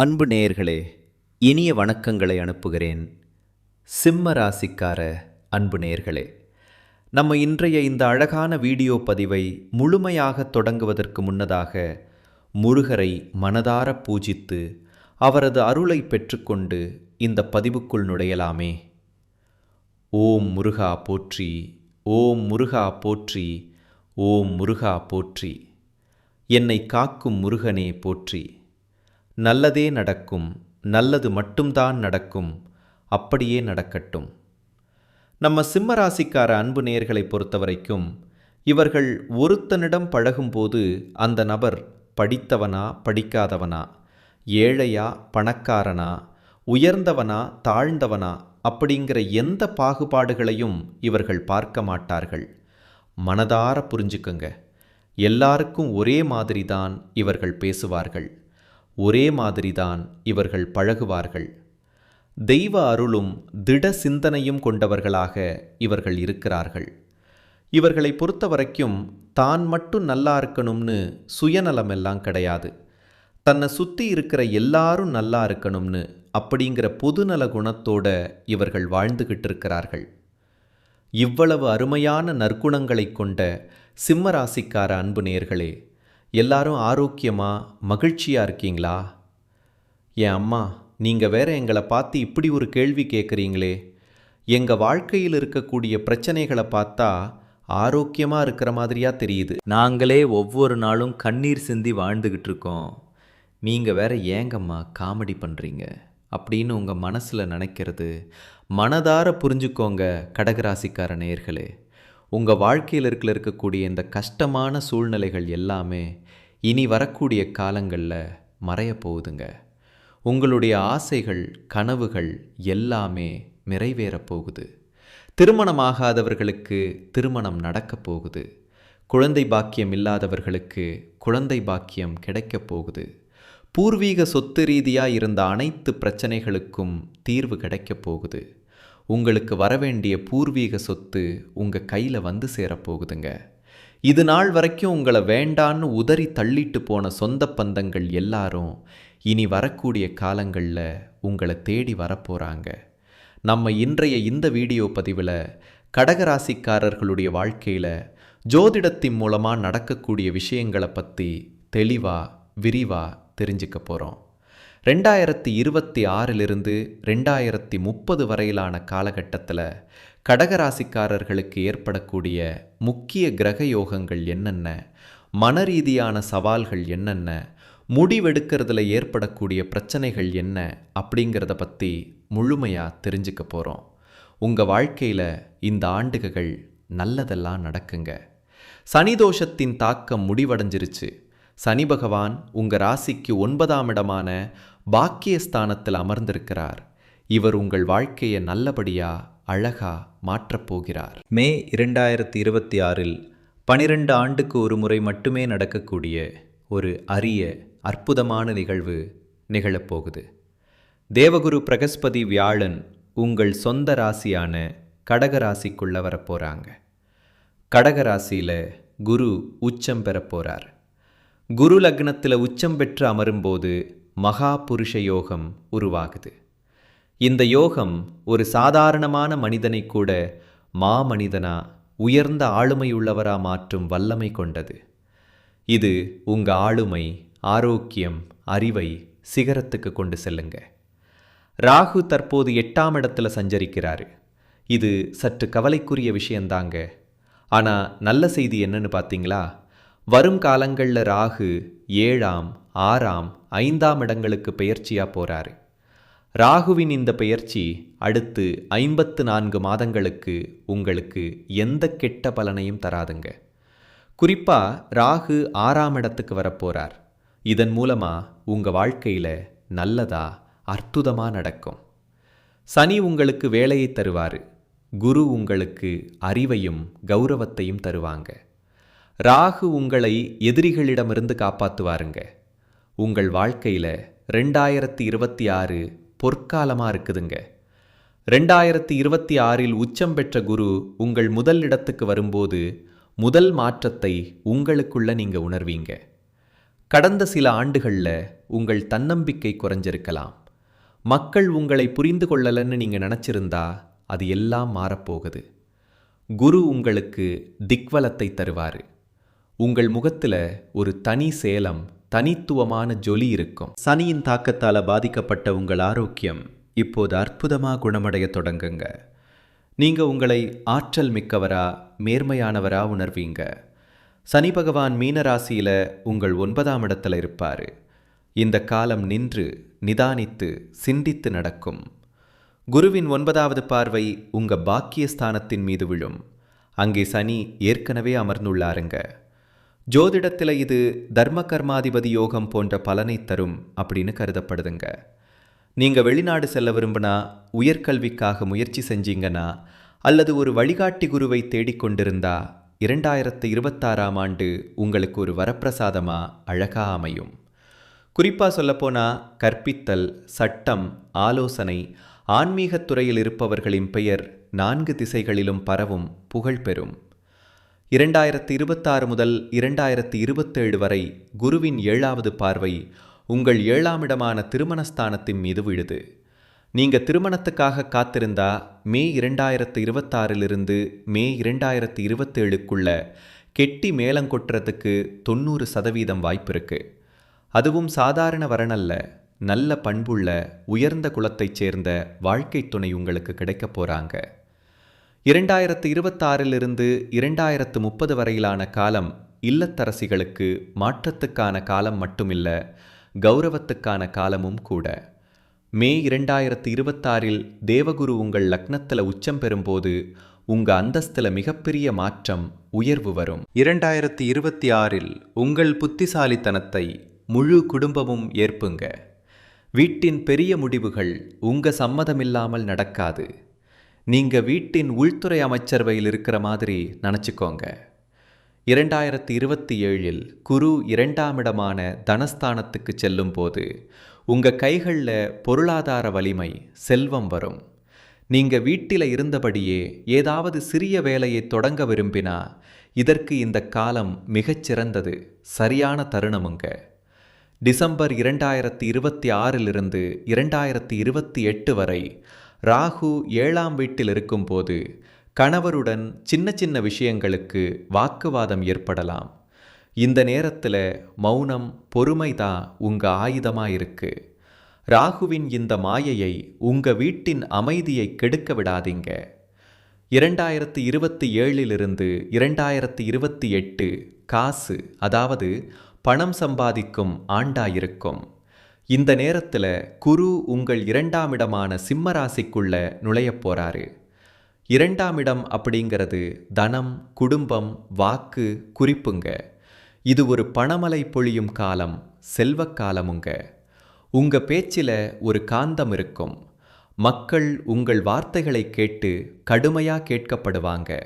அன்பு நேயர்களே இனிய வணக்கங்களை அனுப்புகிறேன். சிம்ம ராசிக்கார அன்பு நேயர்களே நம்ம இன்றைய இந்த அழகான வீடியோ பதிவை முழுமையாக தொடங்குவதற்கு முன்னதாக முருகரை மனதார பூஜித்து அவரது அருளை பெற்றுக்கொண்டு இந்த பதிவுக்குள் நுழையலாமே. ஓம் முருகா போற்றி ஓம் முருகா போற்றி ஓம் முருகா போற்றி. என்னை காக்கும் முருகனே போற்றி. நல்லதே நடக்கும் நல்லது மட்டும்தான் நடக்கும் அப்படியே நடக்கட்டும். நம்ம சிம்ம ராசிக்கார அன்பு நேயர்களை பொறுத்தவரைக்கும் இவர்கள் ஒருத்தனிடம் பழகும்போது அந்த நபர் படித்தவனா படிக்காதவனா ஏழையா பணக்காரனா உயர்ந்தவனா தாழ்ந்தவனா அப்படிங்கிற எந்த பாகுபாடுகளையும் இவர்கள் பார்க்க மாட்டார்கள். மனதார புரிஞ்சுக்கங்க. எல்லாருக்கும் ஒரே மாதிரி தான் இவர்கள் பேசுவார்கள். ஒரே மாதிரிதான் இவர்கள் பழகுவார்கள். தெய்வ அருளும் திட சிந்தனையும் கொண்டவர்களாக இவர்கள் இருக்கிறார்கள். இவர்களை பொறுத்தவரைக்கும் தான் மட்டும் நல்லா இருக்கணும்னு சுயநலம் எல்லாம் கிடையாது. தன்னை சுற்றி இருக்கிற எல்லாரும் நல்லா இருக்கணும்னு அப்படிங்கிற பொதுநல குணத்தோட இவர்கள் வாழ்ந்துகிட்டு இருக்கிறார்கள். இவ்வளவு அருமையான நற்குணங்களை கொண்ட சிம்ம ராசிக்கார அன்பு நேர்களே எல்லாரும் ஆரோக்கியமாக மகிழ்ச்சியாக இருக்கீங்களா? என் அம்மா நீங்கள் வேற எங்களை பார்த்து இப்படி ஒரு கேள்வி கேட்குறீங்களே எங்கள் வாழ்க்கையில் இருக்கக்கூடிய பிரச்சனைகளை பார்த்தா ஆரோக்கியமாக இருக்கிற மாதிரியா தெரியுது. நாங்களே ஒவ்வொரு நாளும் கண்ணீர் சிந்தி வாழ்ந்துக்கிட்டு இருக்கோம். நீங்கள் வேற ஏங்கம்மா காமெடி பண்ணுறீங்க அப்படின்னு உங்கள் மனசில் நினைக்கிறது. மனதார புரிஞ்சுக்கோங்க கடகராசிக்கார நேர்களே உங்கள் வாழ்க்கையில் இருக்கிற இருக்கக்கூடிய இந்த கஷ்டமான சூழ்நிலைகள் எல்லாமே இனி வரக்கூடிய காலங்களில் மறைய போகுதுங்க. உங்களுடைய ஆசைகள் கனவுகள் எல்லாமே நிறைவேறப் போகுது. திருமணமாகாதவர்களுக்கு திருமணம் நடக்கப் போகுது. குழந்தை பாக்கியம் இல்லாதவர்களுக்கு குழந்தை பாக்கியம் கிடைக்கப் போகுது. பூர்வீக சொத்து ரீதியாக இருந்த அனைத்து பிரச்சனைகளுக்கும் தீர்வு கிடைக்கப் போகுது. உங்களுக்கு வரவேண்டிய பூர்வீக சொத்து உங்கள் கையில் வந்து சேரப்போகுதுங்க. இது நாள் வரைக்கும் உங்களை வேண்டான்னு உதறி தள்ளிட்டு போன சொந்த பந்தங்கள் எல்லாரும் இனி வரக்கூடிய காலங்களில் உங்களை தேடி வரப்போகிறாங்க நம்ம இன்றைய இந்த வீடியோ பதிவில் கடகராசிக்காரர்களுடைய வாழ்க்கையில் ஜோதிடத்தின் மூலமாக நடக்கக்கூடிய விஷயங்களை பற்றி தெளிவாக விரிவாக தெரிஞ்சுக்க போகிறோம் ரெண்டாயிரத்தி இருபத்தி ஆறிலிருந்து ரெண்டாயிரத்தி முப்பது வரையிலான காலகட்டத்தில் கடகராசிக்காரர்களுக்கு ஏற்படக்கூடிய முக்கிய கிரக யோகங்கள் என்னென்ன? மனரீதியான சவால்கள் என்னென்ன? முடிவெடுக்கிறதுல ஏற்படக்கூடிய பிரச்சனைகள் என்ன? அப்படிங்கிறத பற்றி முழுமையாக தெரிஞ்சுக்க போகிறோம் உங்கள் வாழ்க்கையில் இந்த ஆண்டுகள் நல்லதெல்லாம் நடக்குங்க. சனி தோஷத்தின் தாக்கம் முடிவடைஞ்சிருச்சு. சனி பகவான் உங்கள் ராசிக்கு ஒன்பதாம் இடமான பாக்கியஸ்தானத்தில் அமர்ந்திருக்கிறார். இவர் உங்கள் வாழ்க்கையை நல்லபடியா அழகா மாற்றப்போகிறார் மே இரண்டாயிரத்தி இருபத்தி ஆறில் பனிரெண்டு ஆண்டுக்கு ஒரு முறை மட்டுமே நடக்கக்கூடிய ஒரு அரிய அற்புதமான நிகழ்வு நிகழப்போகுது. தேவகுரு பிரகஸ்பதி வியாழன் உங்கள் சொந்த ராசியான கடக ராசிக்குள்ள வரப்போகிறாங்க கடகராசியில் குரு உச்சம் பெறப்போகிறார் குரு லக்னத்தில் உச்சம் பெற்று அமரும்போது மகா புருஷ யோகம் உருவாகுது. இந்த யோகம் ஒரு சாதாரணமான மனிதனை கூட மாமனிதனா உயர்ந்த ஆளுமையுள்ளவரா மாற்றும் வல்லமை கொண்டது. இது உங்க ஆளுமை ஆரோக்கியம் அறிவை சிகரத்துக்கு கொண்டு செல்லுங்க. ராகு தற்போது எட்டாம் இடத்துல சஞ்சரிக்கிறாரு. இது சற்று கவலைக்குரிய விஷயந்தாங்க. ஆனால் நல்ல செய்தி என்னன்னு பார்த்தீங்களா வரும் காலங்களில் ராகு ஏழாம் ஆறாம் ஐந்தாம் இடங்களுக்கு பெயர்ச்சியாக போகிறாரு ராகுவின் இந்த பெயர்ச்சி அடுத்து ஐம்பத்து நான்கு மாதங்களுக்கு உங்களுக்கு எந்த கெட்ட பலனையும் தராதுங்க. குறிப்பாக ராகு ஆறாம் இடத்துக்கு வரப்போகிறார் இதன் மூலமாக உங்கள் வாழ்க்கையில் நல்லதா அற்புதமாக நடக்கும். சனி உங்களுக்கு வேலையை தருவார். குரு உங்களுக்கு அறிவையும் கௌரவத்தையும் தருவாங்க. ராகு உங்களை எதிரிகளிடமிருந்து காப்பாற்றுவாருங்க உங்கள் வாழ்க்கையில் ரெண்டாயிரத்தி இருபத்தி ஆறு பொற்காலமாக இருக்குதுங்க. ரெண்டாயிரத்தி இருபத்தி ஆறில் உச்சம் பெற்ற குரு உங்கள் முதல் இடத்துக்கு வரும்போது முதல் மாற்றத்தை உங்களுக்குள்ள நீங்கள் உணர்வீங்க. கடந்த சில ஆண்டுகளில் உங்கள் தன்னம்பிக்கை குறைஞ்சிருக்கலாம். மக்கள் உங்களை புரிந்து கொள்ளலன்னு நீங்கள் நினச்சிருந்தா அது எல்லாம் மாறப்போகுது. குரு உங்களுக்கு திக்வலத்தை தருவார். உங்கள் முகத்தில் ஒரு தனி சேலம் தனித்துவமான ஜொலி இருக்கும். சனியின் தாக்கத்தால் பாதிக்கப்பட்ட உங்கள் ஆரோக்கியம் இப்போது அற்புதமாக குணமடைய தொடங்குங்க. நீங்கள் உங்களை ஆற்றல் மிக்கவரா மேர்மையானவரா உணர்வீங்க. சனி பகவான் மீனராசியில் உங்கள் ஒன்பதாம் இடத்துல இருப்பார். இந்த காலம் நின்று நிதானித்து சிந்தித்து நடக்கும். குருவின் ஒன்பதாவது பார்வை உங்க பாக்கியஸ்தானத்தின் மீது விழும். அங்கே சனி ஏற்கனவே அமர்ந்துள்ளாருங்க. ஜோதிடத்தில் இது தர்ம கர்மாதிபதி யோகம் போன்ற பலனை தரும் அப்படின்னு கருதப்படுதுங்க. நீங்கள் வெளிநாடு செல்ல விரும்பினா உயர்கல்விக்காக முயற்சி செஞ்சீங்கன்னா அல்லது ஒரு வழிகாட்டி குருவை தேடிக்கொண்டிருந்தா இரண்டாயிரத்து இருபத்தாறாம் ஆண்டு உங்களுக்கு ஒரு வரப்பிரசாதமா அழகா அமையும். குறிப்பாக சொல்லப்போனால் கற்பித்தல் சட்டம் ஆலோசனை ஆன்மீகத் துறையில் இருப்பவர்களின் பெயர் நான்கு திசைகளிலும் பரவும் புகழ் பெறும். இரண்டாயிரத்து இருபத்தாறு முதல் இரண்டாயிரத்து இருபத்தேழு வரை குருவின் ஏழாவது பார்வை உங்கள் ஏழாம் இடமான திருமணஸ்தானத்தின் மீது விழுது. நீங்கள் திருமணத்துக்காக காத்திருந்தா மே இரண்டாயிரத்து இருபத்தாறிலிருந்து மே இரண்டாயிரத்து இருபத்தேழுக்குள்ள கெட்டி மேலங்கொட்டுறதுக்கு தொண்ணூறு சதவீதம் வாய்ப்பு இருக்கு. அதுவும் சாதாரண வரனல்ல நல்ல பண்புள்ள உயர்ந்த குலத்தைச் சேர்ந்த வாழ்க்கை துணை உங்களுக்கு கிடைக்கப் போறாங்க. இரண்டாயிரத்து இருபத்தாறிலிருந்து இரண்டாயிரத்து முப்பது வரையிலான காலம் இல்லத்தரசிகளுக்கு மாற்றத்துக்கான காலம் மட்டுமில்ல கௌரவத்துக்கான காலமும் கூட. மே இரண்டாயிரத்து இருபத்தாறில் தேவகுரு உங்கள் லக்னத்தில் உச்சம் பெறும்போது உங்க அந்தஸ்தில் மிகப்பெரிய மாற்றம் உயர்வு வரும். இரண்டாயிரத்தி இருபத்தி ஆறில் உங்கள் புத்திசாலித்தனத்தை முழு குடும்பமும் ஏற்புங்க. வீட்டின் பெரிய முடிவுகள் உங்க சம்மதமில்லாமல் நடக்காது. நீங்கள் வீட்டின் உள்துறை அமைச்சரவையில் இருக்கிற மாதிரி நினச்சிக்கோங்க. இரண்டாயிரத்தி இருபத்தி ஏழில் குரு இரண்டாம் இடமான தனஸ்தானத்துக்கு செல்லும்போது உங்கள் கைகளில் பொருளாதார வலிமை செல்வம் வரும். நீங்கள் வீட்டில் இருந்தபடியே ஏதாவது சிறிய வேலையை தொடங்க விரும்பினா இதற்கு இந்த காலம் மிகச்சிறந்தது சரியான தருணமுங்க. டிசம்பர் இரண்டாயிரத்தி இருபத்தி ஆறிலிருந்து இரண்டாயிரத்தி இருபத்தி எட்டு வரை ராகு ஏழாம் வீட்டில் இருக்கும்போது கணவருடன் சின்ன சின்ன விஷயங்களுக்கு வாக்குவாதம் ஏற்படலாம். இந்த நேரத்தில் மௌனம் பொறுமை தான் உங்க ஆயுதமா இருக்கு ராகுவின் இந்த மாயையை உங்கள் வீட்டின் அமைதியை கெடுக்க விடாதீங்க. இரண்டாயிரத்தி இருபத்தி ஏழிலிருந்து இரண்டாயிரத்தி இருபத்தி எட்டு காசு அதாவது பணம் சம்பாதிக்கும் ஆண்டாயிருக்கும். இந்த நேரத்தில் குரு உங்கள் இரண்டாம் இடமான சிம்ம ராசிக்குள்ள நுழையப் போறாரு. இரண்டாம் இடம் அப்படிங்கிறது தனம் குடும்பம் வாக்கு குறிப்புங்க. இது ஒரு பணமலை பொழியும் காலம் செல்வக் காலமுங்க. உங்க பேச்சில் ஒரு காந்தம் இருக்கும். மக்கள் உங்கள் வார்த்தைகளை கேட்டு கடுமையாக கேட்கப்படுவாங்க.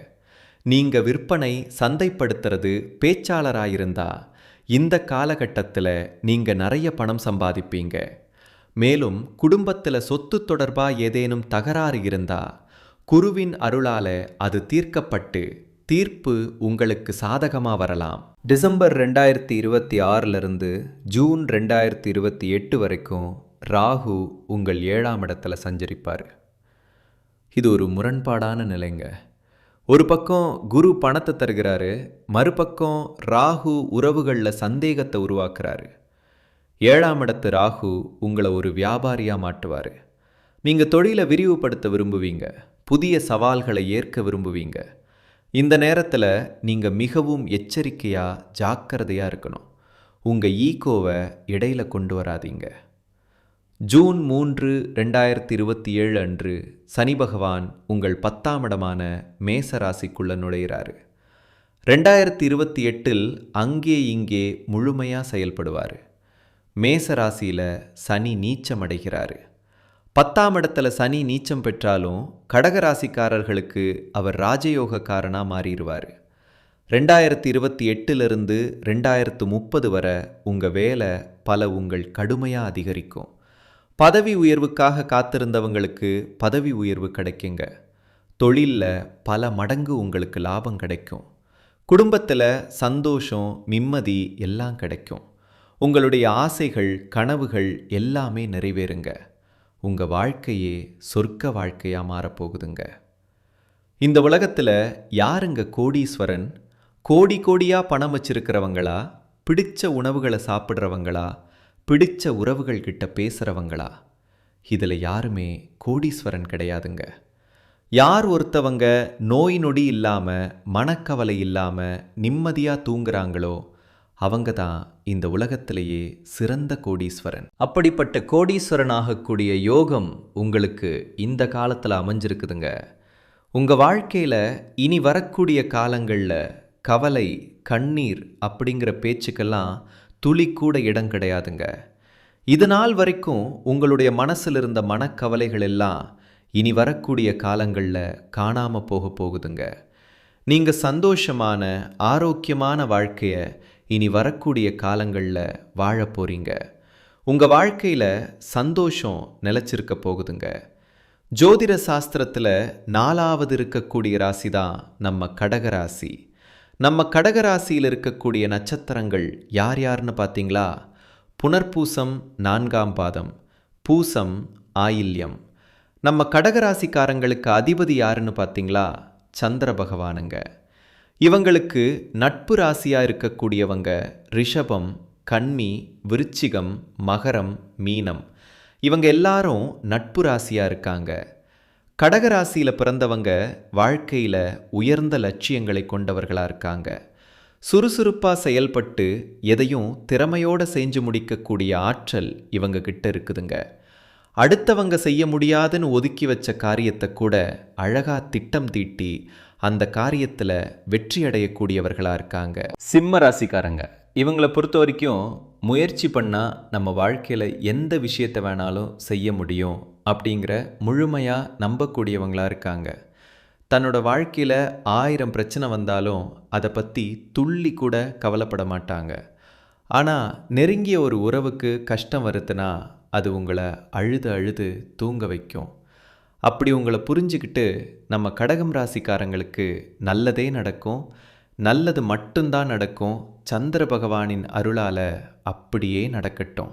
நீங்க விற்பனை சந்தைப்படுத்துறது பேச்சாளராயிருந்தா இந்த காலகட்டத்தில் நீங்கள் நிறைய பணம் சம்பாதிப்பீங்க. மேலும் குடும்பத்தில் சொத்து தொடர்பா ஏதேனும் தகராறு இருந்தா குருவின் அருளால அது தீர்க்கப்பட்டு தீர்ப்பு உங்களுக்கு சாதகமாக வரலாம். டிசம்பர் ரெண்டாயிரத்தி இருபத்தி ஆறிலிருந்து ஜூன் ரெண்டாயிரத்தி இருபத்தி எட்டு வரைக்கும் ராகு உங்கள் ஏழாம் இடத்துல சஞ்சரிப்பார். இது ஒரு முரண்பாடான நிலைங்க. ஒரு பக்கம் குரு பணத்தை தருகிறாரு மறுபக்கம் ராகு உறவுகளில் சந்தேகத்தை உருவாக்குறாரு. ஏழாம் இடத்து ராகு உங்களை ஒரு வியாபாரியாக மாட்டுவார். நீங்கள் தொழிலை விரிவுபடுத்த விரும்புவீங்க புதிய சவால்களை ஏற்க விரும்புவீங்க. இந்த நேரத்தில் நீங்கள் மிகவும் எச்சரிக்கையாக ஜாக்கிரதையாக இருக்கணும். உங்கள் ஈகோவை இடையில கொண்டு வராதீங்க. ஜூன் மூன்று ரெண்டாயிரத்தி இருபத்தி ஏழு அன்று சனி பகவான் உங்கள் பத்தாம் இடமான மேச ராசிக்குள்ள நுழைகிறாரு ரெண்டாயிரத்தி இருபத்தி எட்டில் அங்கே இங்கே முழுமையாக செயல்படுவார். மேச ராசியில் சனி நீச்சம் அடைகிறார் பத்தாம் இடத்துல சனி நீச்சம் பெற்றாலும் கடகராசிக்காரர்களுக்கு அவர் ராஜயோகக்காரனாக மாறிடுவார். ரெண்டாயிரத்தி இருபத்தி எட்டிலிருந்து ரெண்டாயிரத்து முப்பது வரை உங்கள் வேலை பல உங்கள் கடுமையாக அதிகரிக்கும். பதவி உயர்வுக்காக காத்திருந்தவங்களுக்கு பதவி உயர்வு கிடைக்குங்க. தொழிலில் பல மடங்கு உங்களுக்கு லாபம் கிடைக்கும். குடும்பத்தில் சந்தோஷம் நிம்மதி எல்லாம் கிடைக்கும். உங்களுடைய ஆசைகள் கனவுகள் எல்லாமே நிறைவேறுங்க. உங்கள் வாழ்க்கையே சொர்க்க வாழ்க்கையாக மாறப்போகுதுங்க. இந்த உலகத்தில் யாருங்க கோடீஸ்வரன்? கோடி கோடியாக பணம் வச்சிருக்கிறவங்களா? பிடிச்ச உணவுகளை சாப்பிட்றவங்களா? பிடிச்ச உறவுகள் கிட்ட பேசுகிறவங்களா இதில் யாருமே கோடீஸ்வரன் கிடையாதுங்க. யார் ஒருத்தவங்க நோய் நொடி இல்லாமல் மனக்கவலை இல்லாமல் நிம்மதியாக தூங்குறாங்களோ அவங்க தான் இந்த உலகத்திலேயே சிறந்த கோடீஸ்வரன். அப்படிப்பட்ட கோடீஸ்வரன் ஆகக்கூடிய யோகம் உங்களுக்கு இந்த காலத்தில் அமைஞ்சிருக்குதுங்க. உங்கள் வாழ்க்கையில் இனி வரக்கூடிய காலங்களில் கவலை கண்ணீர் அப்படிங்கிற பேச்சுக்கெல்லாம் துளி கூட இடம் கிடையாதுங்க. இது நாள் வரைக்கும் உங்களுடைய மனசில் இருந்த மனக்கவலைகள் எல்லாம் இனி வரக்கூடிய காலங்களில் காணாமல் போக போகுதுங்க. நீங்கள் சந்தோஷமான ஆரோக்கியமான வாழ்க்கையை இனி வரக்கூடிய காலங்களில் வாழ போகிறீங்க உங்கள் வாழ்க்கையில் சந்தோஷம் நிலச்சிருக்க போகுதுங்க. ஜோதிட சாஸ்திரத்தில் நாலாவது இருக்கக்கூடிய ராசி தான் நம்ம கடக ராசி. நம்ம கடக ராசியில் இருக்கக்கூடிய நட்சத்திரங்கள் யார் யாருன்னு பார்த்தீங்களா? புனர்பூசம் நான்காம் பாதம் பூசம் ஆயில்யம். நம்ம கடகராசிக்காரங்களுக்கு அதிபதி யாருன்னு பார்த்தீங்களா? சந்திர பகவானுங்க. இவங்களுக்கு நட்பு ராசியாக இருக்கக்கூடியவங்க ரிஷபம் கண்மி விருச்சிகம் மகரம் மீனம். இவங்க எல்லாரும் நட்பு ராசியாக இருக்காங்க. கடகராசியில் பிறந்தவங்க வாழ்க்கையில் உயர்ந்த லட்சியங்களை கொண்டவர்களாக இருக்காங்க. சுறுசுறுப்பாக செயல்பட்டு எதையும் திறமையோடு செஞ்சு முடிக்கக்கூடிய ஆற்றல் இவங்க கிட்ட இருக்குதுங்க. அடுத்தவங்க செய்ய முடியாதுன்னு ஒதுக்கி வச்ச காரியத்தை கூட அழகா திட்டம் தீட்டி அந்த காரியத்தில் வெற்றி அடையக்கூடியவர்களாக இருக்காங்க. சிம்ம ராசிக்காரங்க. இவங்களை பொறுத்த வரைக்கும் முயற்சி பண்ணால் நம்ம வாழ்க்கையில் எந்த விஷயத்தை வேணாலும் செய்ய முடியும் அப்படிங்கிற முழுமையாக நம்பக்கூடியவங்களாக இருக்காங்க. தன்னோட வாழ்க்கையில் ஆயிரம் பிரச்சனை வந்தாலும் அதை பற்றி துள்ளி கூட கவலைப்பட மாட்டாங்க. ஆனால் நெருங்கிய ஒரு உறவுக்கு கஷ்டம் வருதுன்னா அது உங்களை அழுது அழுது தூங்க வைக்கும். அப்படி உங்களை புரிஞ்சுக்கிட்டு நம்ம கடகம் ராசிக்காரங்களுக்கு நல்லதே நடக்கும். நல்லது மட்டும்தான் நடக்கும். சந்திர பகவானின் அருளால் அப்படியே நடக்கட்டும்.